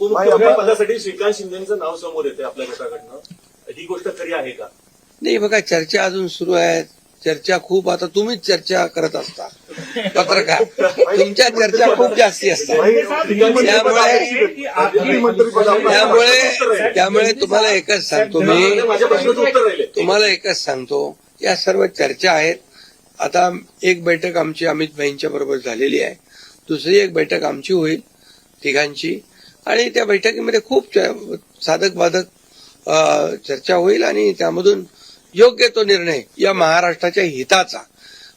उपमुख्यमंत्री पदासाठी श्रीकांत शिंदेचं नाव समोर येते आपल्या गटाकडनं. ही गोष्ट खरी आहे का? नाही बघा चर्चा अजून सुरू आहे चर्चा खूप आता तुम्हीच चर्चा करत असता. पत्रकार. तुमच्या चर्चा खूप जास्ती असतात. त्यामुळे त्यामुळे तुम्हाला एकच सांगतो मी. तुम्हाला एकच सांगतो. या सर्व चर्चा आहेत. आता एक बैठक आमची अमित भाईंच्या बरोबर झालेली आहे. दुसरी एक बैठक आमची होईल तिघांची. आणि त्या बैठकीमध्ये खूप साधक बाधक चर्चा होईल आणि त्यामधून योग्य तो निर्णय या महाराष्ट्राच्या हिताचा.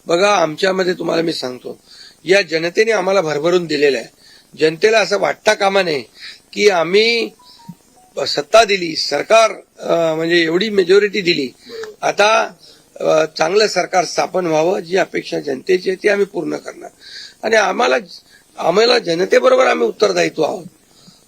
बघा आमच्यामध्ये तुम्हाला मी सांगतो या जनतेने आम्हाला भरभरून दिलेलं आहे. जनतेला असं वाटता कामा नये की आम्ही सत्ता दिली सरकार म्हणजे एवढी मेजॉरिटी दिली. आता चांगलं सरकार स्थापन व्हावं जी अपेक्षा जनतेची आहे ती आम्ही पूर्ण करणार. आणि आम्हाला आम्हाला जनतेबरोबर आम्ही उत्तरदायित्व आहोत.